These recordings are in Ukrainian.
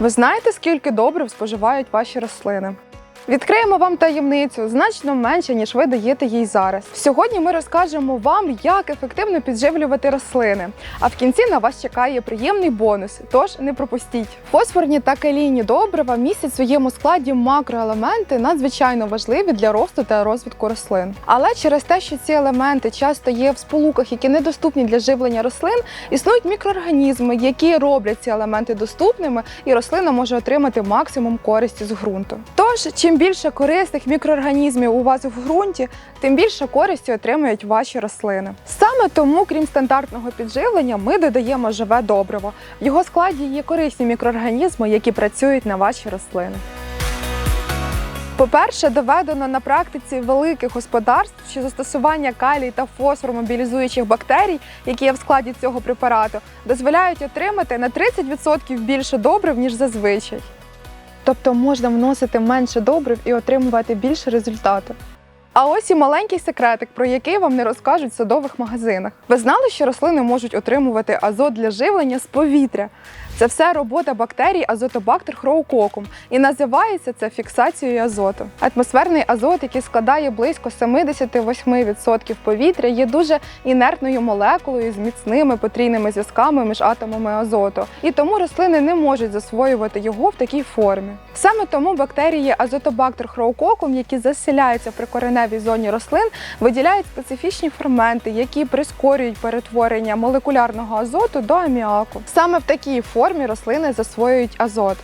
Ви знаєте, скільки добрив споживають ваші рослини? Відкриємо вам таємницю значно менше, ніж ви даєте їй зараз. Сьогодні ми розкажемо вам, як ефективно підживлювати рослини. А в кінці на вас чекає приємний бонус. Тож не пропустіть. Фосфорні та калійні добрива містять в своєму складі макроелементи надзвичайно важливі для росту та розвитку рослин. Але через те, що ці елементи часто є в сполуках, які недоступні для живлення рослин, існують мікроорганізми, які роблять ці елементи доступними, і рослина може отримати максимум користі з ґрунту. Тож, чим більше корисних мікроорганізмів у вас в ґрунті, тим більше користі отримують ваші рослини. Саме тому, крім стандартного підживлення, ми додаємо живе добриво. В його складі є корисні мікроорганізми, які працюють на ваші рослини. По-перше, доведено на практиці великих господарств, що застосування калій та фосфор мобілізуючих бактерій, які є в складі цього препарату, дозволяють отримати на 30% більше добрив, ніж зазвичай. Тобто можна вносити менше добрив і отримувати більше результату. А ось і маленький секретик, про який вам не розкажуть в садових магазинах. Ви знали, що рослини можуть отримувати азот для живлення з повітря? Це все робота бактерій азотобактер хроукокум і називається це фіксацією азоту. Атмосферний азот, який складає близько 78% повітря, є дуже інертною молекулою з міцними потрійними зв'язками між атомами азоту, і тому рослини не можуть засвоювати його в такій формі. Саме тому бактерії азотобактер хроукокум, які заселяються в прикореневій зоні рослин, виділяють специфічні ферменти, які прискорюють перетворення молекулярного азоту до аміаку. Саме в такій формі рослини засвоюють азот.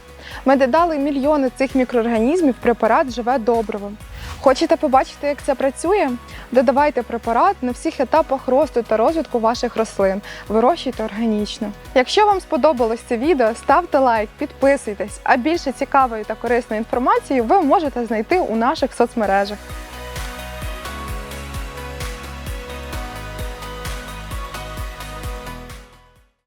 Ми додали мільйони цих мікроорганізмів препарат живе добриво. Хочете побачити, як це працює? Додавайте препарат на всіх етапах росту та розвитку ваших рослин. Вирощуйте органічно. Якщо вам сподобалось це відео, ставте лайк, підписуйтесь, а більше цікавої та корисної інформації ви можете знайти у наших соцмережах.